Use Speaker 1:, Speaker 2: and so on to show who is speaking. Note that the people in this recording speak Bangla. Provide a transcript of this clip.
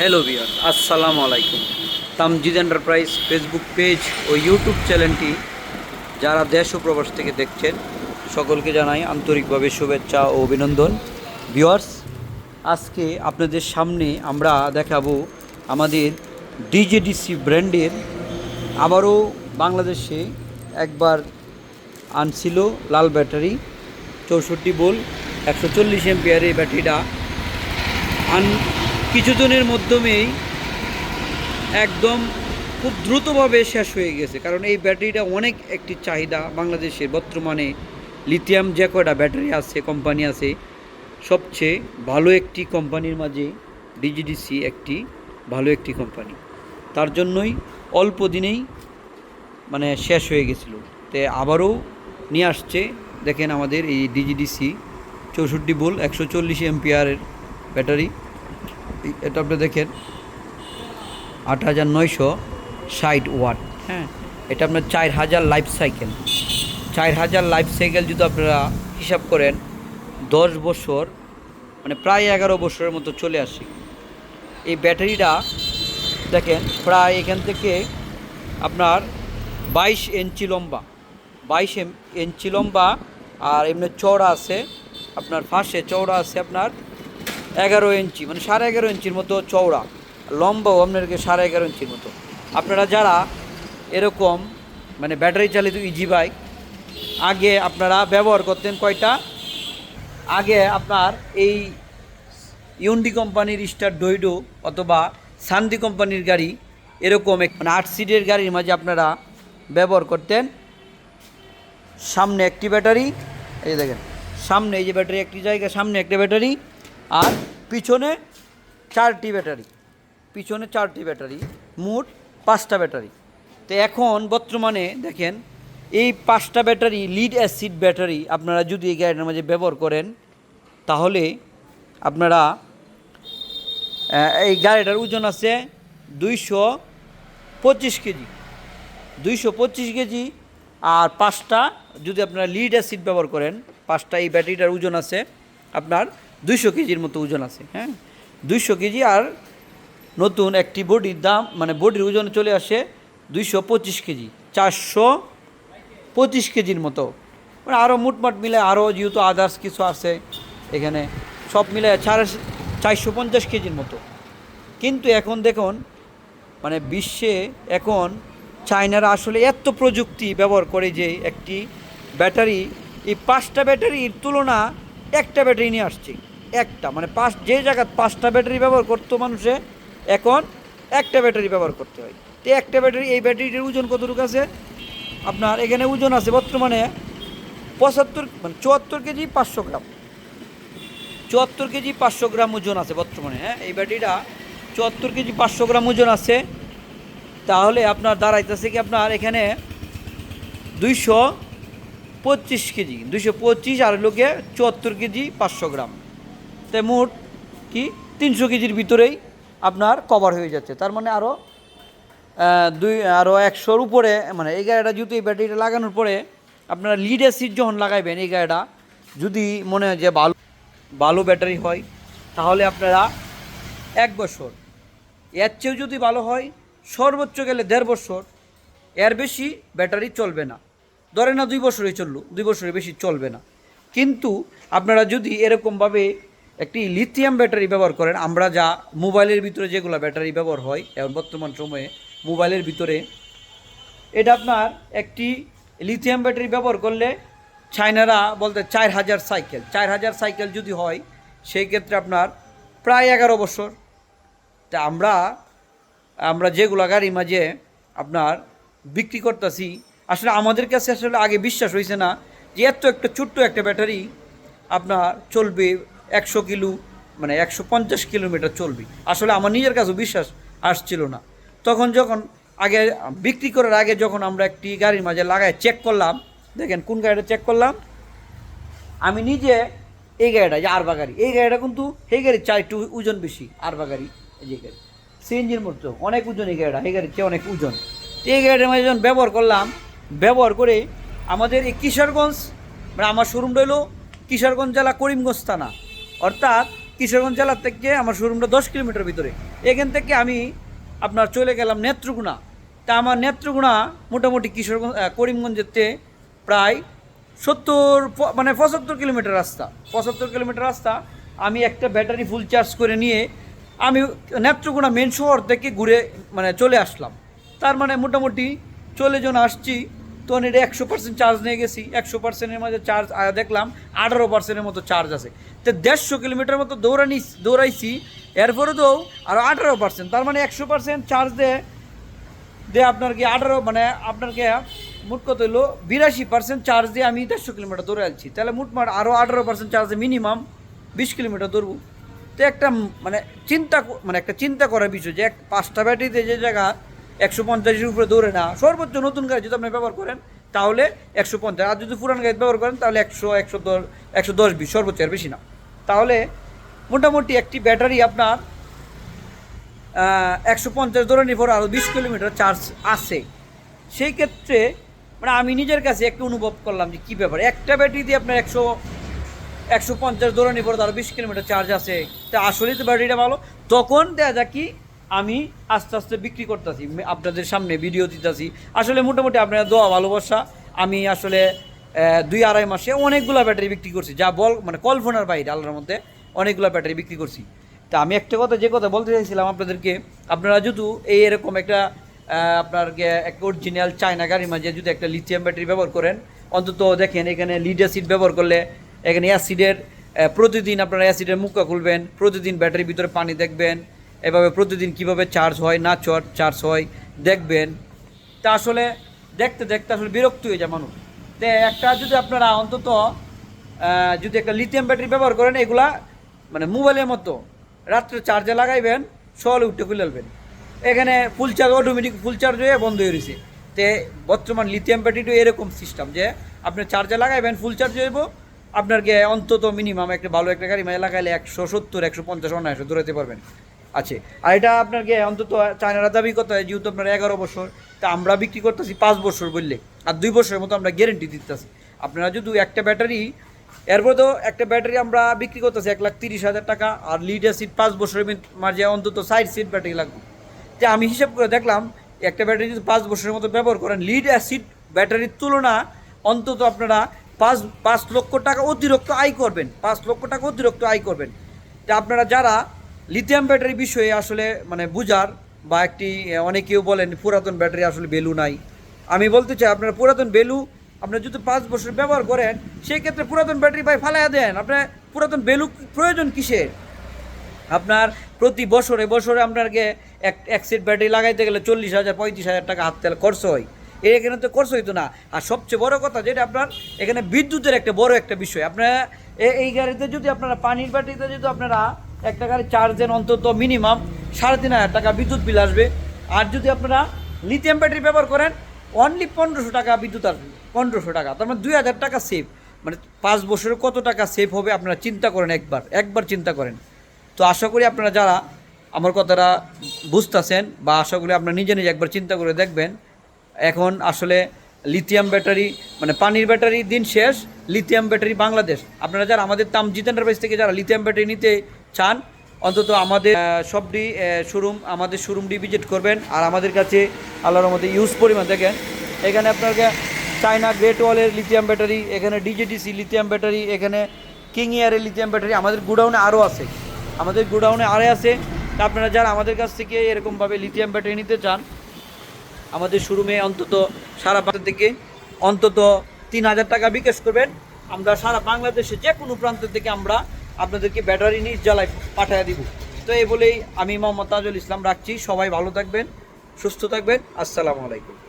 Speaker 1: হ্যালো বিয়ার আসসালামু আলাইকুম তামজিদ এন্টারপ্রাইজ ফেসবুক পেজ ও ইউটিউব চ্যানেলটি যারা দেশ ও প্রবাস থেকে দেখছেন, সকলকে জানাই আন্তরিকভাবে শুভেচ্ছা ও অভিনন্দন। ভিওয়ার্স আজকে আপনাদের সামনে আমরা দেখাবো আমাদের ডিজেডিসি ব্র্যান্ডের আবারও বাংলাদেশে একবার আনছিল লাল ব্যাটারি, চৌষট্টি বোল একশো চল্লিশ এমপিয়ার ব্যাটারিটা। আন কিছুজনের মাধ্যমেই একদম খুব দ্রুতভাবে শেষ হয়ে গেছে। কারণ এই ব্যাটারিটা অনেক একটি চাহিদা বাংলাদেশের বর্তমানে। লিথিয়াম যে কয়টা ব্যাটারি আছে, কোম্পানি আছে, সবচেয়ে ভালো একটি কোম্পানির মাঝে ডিজিডিসি একটি ভালো একটি কোম্পানি। তার জন্যই অল্প দিনেই মানে শেষ হয়ে গেছিল। তে আবারও নিয়ে আসছে, দেখেন আমাদের এই ডিজিডিসি চৌষট্টি বোল একশো চল্লিশ এমপিআরের ব্যাটারি। এটা আপনি দেখেন, আট হাজার নয়শো ষাট ওয়াট। হ্যাঁ এটা আপনার চার হাজার লাইফ সাইকেল। চার হাজার লাইফ সাইকেল যদি আপনারা হিসাব করেন, দশ বছর মানে প্রায় এগারো বছরের মতো চলে আসে। এই ব্যাটারিটা দেখেন, প্রায় এখান থেকে আপনার বাইশ ইঞ্চি লম্বা, বাইশ ইঞ্চি লম্বা, আর এমনি চওড়া আছে, আপনার ফাঁসে চওড়া আছে আপনার এগারো ইঞ্চি মানে সাড়ে এগারো ইঞ্চির মতো চওড়া লম্বাও আপনাদেরকে সাড়ে এগারো ইঞ্চির মতো। আপনারা যারা এরকম মানে ব্যাটারি চালিত ইজি বাইক আগে আপনারা ব্যবহার করতেন কয়টা? আগে আপনার এই ইউন্ডি কোম্পানির স্টার ডোইডো অথবা সান্দি কোম্পানির গাড়ি এরকম এক- মানে আট সিটের গাড়ির মাঝে আপনারা ব্যবহার করতেন। সামনে একটি ব্যাটারি এই দেখেন, সামনে এই যে ব্যাটারি একটি জায়গা সামনে একটা ব্যাটারি আর পিছনে চারটি ব্যাটারি। পিছনে চারটি ব্যাটারি, মোট পাঁচটা ব্যাটারি। তো এখন বর্তমানে দেখেন, এই পাঁচটা ব্যাটারি লিড অ্যাসিড ব্যাটারি আপনারা যদি এই গাড়ির মাঝে ব্যবহার করেন, তাহলে আপনারা এই গাড়িটার ওজন আছে দুইশো পঁচিশ কেজি। দুইশো পঁচিশ কেজি আর পাঁচটা যদি আপনারা লিড অ্যাসিড ব্যবহার করেন, পাঁচটা এই ব্যাটারিটার ওজন আছে আপনার দুইশো কেজির মতো ওজন আছে হ্যাঁ? দুইশো কেজি আর নতুন একটি বডির দাম মানে বডির ওজন চলে আসে দুইশো পঁচিশ কেজি, চারশো পঁচিশ কেজির মতো। মানে আরও মুটমাট মিলে আরও যেহেতু আদার্স কিছু আছে এখানে, সব মিলে চার চারশো পঞ্চাশ কেজির মতো। কিন্তু এখন দেখুন মানে বিশ্বে এখন চায়নারা আসলে এত প্রযুক্তি ব্যবহার করে যে একটি ব্যাটারি, এই পাঁচটা ব্যাটারির তুলনা একটা ব্যাটারি নিয়ে আসছে। একটা মানে পাঁচ, যে জায়গায় পাঁচটা ব্যাটারি ব্যবহার করতো মানুষে, এখন একটা ব্যাটারি ব্যবহার করতে হয়। তো একটা ব্যাটারি, এই ব্যাটারিটির ওজন কতটুকু আছে? আপনার এখানে ওজন আছে বর্তমানে পঁচাত্তর মানে চুয়াত্তর কেজি পাঁচশো গ্রাম। চুয়াত্তর কেজি পাঁচশো গ্রাম ওজন আছে বর্তমানে হ্যাঁ? এই ব্যাটারিটা চুয়াত্তর কেজি পাঁচশো গ্রাম ওজন আছে। তাহলে আপনার দাঁড়াইতেছে কি আপনার এখানে দুইশো পঁচিশ কেজি, দুইশো পঁচিশ আর লোকে চুয়াত্তর কেজি পাঁচশো গ্রাম। তাই মোট কি? তিনশো কেজির ভিতরেই আপনার কভার হয়ে যাচ্ছে। তার মানে আরও দুই আরও একশোর উপরে মানে এই গাড়িটা যেহেতু এই ব্যাটারিটা লাগানোর পরে আপনারা লিড অ্যাসিড যখন লাগাইবেন এই গাড়িটা, যদি মনে হয় যে ভালো ভালো ব্যাটারি হয়, তাহলে আপনারা এক বছর, এর চেয়েও যদি ভালো হয়, সর্বোচ্চ গেলে দেড় বছর, এর বেশি ব্যাটারি চলবে না। ধরে না দুই বছরই চলল, দুই বছরের বেশি চলবে না। কিন্তু আপনারা যদি এরকমভাবে একটি লিথিয়াম ব্যাটারি ব্যবহার করেন। আমরা যা মোবাইলের ভিতরে যেগুলো ব্যাটারি ব্যবহার হয়, এখন বর্তমান সময়ে মোবাইলের ভিতরে, এটা আপনার একটি লিথিয়াম ব্যাটারি ব্যবহার করলে চায়নারা বলতে চার হাজার সাইকেল চার হাজার সাইকেল যদি হয়, সেই ক্ষেত্রে আপনার প্রায় এগারো বছর। তা আমরা আমরা যেগুলো গাড়ি মাঝে আপনার বিক্রি করতেছি, আসলে আমাদের কাছে আসলে আগে বিশ্বাস হয়েছে না যে এত একটা ছোট্ট একটা ব্যাটারি আপনার চলবে একশো কিলো মানে একশো পঞ্চাশ কিলোমিটার চলবে। আসলে আমার নিজের কাছেও বিশ্বাস আসছিল না। তখন যখন আগে বিক্রি করার আগে যখন আমরা একটি গাড়ির মাঝে লাগায় চেক করলাম, দেখেন কোন গাড়িটা চেক করলাম? আমি নিজে এই গাড়িটা যে আরবা গাড়ি, এই গাড়িটা কিন্তু এই গাড়ির চাই একটু ওজন বেশি, আরবা গাড়ি, এই যে গাড়ি। সিএনজির মতো, অনেক ওজন এই গাড়িটা, এই গাড়ির চেয়ে অনেক ওজন। তো এই গাড়িটার মাঝে যখন ব্যবহার করলাম, ব্যবহার করে আমাদের এই কিশোরগঞ্জ মানে আমার শোরুমটা হলো কিশোরগঞ্জ জেলা করিমগঞ্জ থানা। অর্থাৎ কিশোরগঞ্জ জেলার থেকে আমার শোরুমটা দশ কিলোমিটার ভিতরে। এখান থেকে আমি আপনার চলে গেলাম নেত্রকোনা। তা আমার নেত্রকোনা মোটামুটি কিশোরগঞ্জ আহ, করিমগঞ্জেতে প্রায় সত্তর মানে পঁচাত্তর কিলোমিটার রাস্তা। পঁচাত্তর কিলোমিটার রাস্তা। আমি একটা ব্যাটারি ফুল চার্জ করে নিয়ে আমি নেত্রকোনা মেন শহর থেকে ঘুরে মানে চলে আসলাম। তার মানে মোটামুটি চলে যখন আসছি তখন এটা একশো পার্সেন্ট চার্জ নিয়ে গেছি। একশো পার্সেন্টের মধ্যে চার্জ দেখলাম আঠারো পার্সেন্টের মতো চার্জ আছে। তো দেড়শো কিলোমিটার মতো দৌড়ানি, দৌড়াইছি। এরপরে তো আরও আঠারো পার্সেন্ট তার মানে একশো পার্সেন্ট চার্জ দেয়, দিয়ে আপনার কি আঠারো মানে আপনার কি, মোট কত হলো বিরাশি পার্সেন্ট চার্জ দিয়ে আমি দেড়শো কিলোমিটার দৌড়ে আছি তাহলে মোটমাট আরও আঠারো পার্সেন্ট চার্জে মিনিমাম বিশ কিলোমিটার দৌড়বো। তো একটা মানে চিন্তা মানে একটা চিন্তা করার বিষয় যে এক পাঁচটা ব্যাটারিতে যে জায়গা একশো পঞ্চাশের উপরে দৌড়ে না। সর্বোচ্চ নতুন গাড়ি যদি আপনি ব্যবহার করেন, তাহলে একশো পঞ্চাশ। আর যদি পুরান গাড়ি ব্যবহার করেন, তাহলে একশো একশো দশ একশো দশ বিশ, সর্বোচ্চ আর বেশি না। তাহলে মোটামুটি একটি ব্যাটারি আপনার একশো পঞ্চাশ ধরনের পর আরও বিশ কিলোমিটার চার্জ আছে। সেই ক্ষেত্রে মানে আমি নিজের কাছে একটু অনুভব করলাম যে কী ব্যাপার। একটা ব্যাটারি দিয়ে আপনার একশো একশো পঞ্চাশ ধরনের পর আরও বিশ কিলোমিটার চার্জ আছে। তা আসলেই তো ব্যাটারিটা ভালো। তখন দেখা যাক কি আমি আস্তে আস্তে বিক্রি করতেছি আপনাদের সামনে ভিডিও দিতেছি। আসলে মোটামুটি আপনারা দোয়া, ভালোবাসা। আমি আসলে দুই আড়াই মাসে অনেকগুলো ব্যাটারি বিক্রি করছি। যা বল মানে কল্পনার বাইরে আল্লাহর মধ্যে অনেকগুলো ব্যাটারি বিক্রি করছি। তা আমি একটা কথা, যে কথা বলতে চাইছিলাম আপনাদেরকে, আপনারা যদি এই এরকম একটা আপনার একটা অরিজিনাল চায়না গাড়ির মাঝে যদি একটা লিথিয়াম ব্যাটারি ব্যবহার করেন, অন্তত দেখেন এখানে লিড অ্যাসিড ব্যবহার করলে এখানে অ্যাসিডের প্রতিদিন আপনারা অ্যাসিডের মুখা খুলবেন, প্রতিদিন ব্যাটারির ভিতরে পানি দেখবেন এভাবে প্রতিদিন কীভাবে চার্জ হয়, না চার্জ হয়, দেখবেন। তা আসলে দেখতে দেখতে আসলে বিরক্ত হয়ে যায় মানুষ। তো একটা যদি আপনারা অন্তত যদি একটা লিথিয়াম ব্যাটারি ব্যবহার করেন, এগুলা মানে মোবাইলের মতো, রাত্রে চার্জে লাগাইবেন, সকালে উঠে খুলে ফেলবেন। এখানে full charge automatic full charge হয়ে বন্ধ হয়ে রয়েছে। তে বর্তমান লিথিয়াম ব্যাটারিটা এরকম সিস্টেম যে, আপনি চার্জে লাগাইবেন ফুল চার্জ হইব আপনার অন্তত মিনিমাম একটা ভালো একটা গাড়ি মানে লাগাইলে একশো সত্তর, একশো পঞ্চাশ অনায়াসে দৌড়াতে পারবেন। আছে। আর এটা আপনার গিয়ে অন্তত চায়নারা দাবি হয়, যেহেতু আপনার এগারো বছর, তা আমরা বিক্রি করতেছি পাঁচ বছর বললে। আর দুই বছরের মতো আমরা গ্যারেন্টি দিতেছি। আপনারা যদি একটা ব্যাটারি এরপর তো একটা ব্যাটারি আমরা বিক্রি করতেছি এক লাখ তিরিশ হাজার টাকা, আর লিড অ্যাসিড পাঁচ বছরের মাঝে অন্তত সাইড সিট ব্যাটারি লাগবে। যে আমি হিসাব করে দেখলাম, একটা ব্যাটারি যদি পাঁচ বছরের মতো ব্যবহার করেন লিড অ্যাসিড ব্যাটারির তুলনা অন্তত আপনারা পাঁচ পাঁচ লক্ষ টাকা অতিরিক্ত আয় করবেন, পাঁচ লক্ষ টাকা অতিরিক্ত আয় করবেন। তা আপনারা যারা লিথিয়াম ব্যাটারি বিষয়ে আসলে মানে বুঝার বা একটি অনেকেও বলেন পুরাতন ব্যাটারি আসলে ভ্যালু নাই। আমি বলতে চাই আপনার পুরাতন ভ্যালু আপনার যদি পাঁচ বছর ব্যবহার করেন, সেই ক্ষেত্রে পুরাতন ব্যাটারি ভাই ফালাইয়া দেন। আপনার পুরাতন ভ্যালু প্রয়োজন কিসের? আপনার প্রতি বছরে বছরে আপনাকে এক এক সেট ব্যাটারি লাগাইতে গেলে চল্লিশ হাজার, পঁয়ত্রিশ হাজার টাকা হাত তেল খরচ হয়। এর এখানে তো খরচ হইতো না। আর সবচেয়ে বড় কথা যেটা আপনার, এখানে বিদ্যুতের একটা বড় একটা বিষয়। আপনারা এই গাড়িতে যদি আপনারা, পানির ব্যাটারিতে যদি আপনারা একটা গাড়ি চার্জের অন্তত মিনিমাম সাড়ে তিন হাজার টাকা বিদ্যুৎ বিল আসবে। আর যদি আপনারা লিথিয়াম ব্যাটারি ব্যবহার করেন অনলি পনেরোশো টাকা বিদ্যুৎ আসবে পনেরোশো টাকা। তার মানে দুই হাজার টাকা সেভ মানে পাঁচ বছরে কত টাকা সেভ হবে আপনারা চিন্তা করেন একবার একবার চিন্তা করেন। তো আশা করি আপনারা যারা আমার কথাটা বুঝতেছেন বা আশা করি আপনারা নিজে নিজে একবার চিন্তা করে দেখবেন, এখন আসলে লিথিয়াম ব্যাটারি মানে পানির ব্যাটারি দিন শেষ লিথিয়াম ব্যাটারি বাংলাদেশ। আপনারা যারা আমাদের তাম জিতেন্দ্র বাইস থেকে যারা লিথিয়াম ব্যাটারি নিতে চান, অন্তত আমাদের সবটি শোরুম আমাদের শোরুমটি ভিজিট করবেন। আর আমাদের কাছে আল্লাহর মধ্যে ইউজ পরিমাণ, দেখেন। এখানে আপনাকে চায়না গ্রেট ওয়ালের লিথিয়াম ব্যাটারি এখানে ডিজেডিসি লিথিয়াম ব্যাটারি এখানে কিং এয়ারের লিথিয়াম ব্যাটারি আমাদের গোডাউনে আরও আছে। আমাদের গোডাউনে আরে আছে। আপনারা যারা আমাদের কাছ থেকে এরকমভাবে লিথিয়াম ব্যাটারি নিতে চান, আমাদের শোরুমে অন্তত সারা বাংলা থেকে অন্তত তিন হাজার টাকা বিকাশ করবেন। আমরা সারা বাংলাদেশে যে কোনো প্রান্ত থেকে আমরা আপনাদেরকে ব্যাটারি নিজ জ্বালায় পাঠিয়ে দিব। তো এই বলেই আমি মোহাম্মদ তাজুল ইসলাম রাখছি। সবাই ভালো থাকবেন, সুস্থ থাকবেন। আসসালামু আলাইকুম।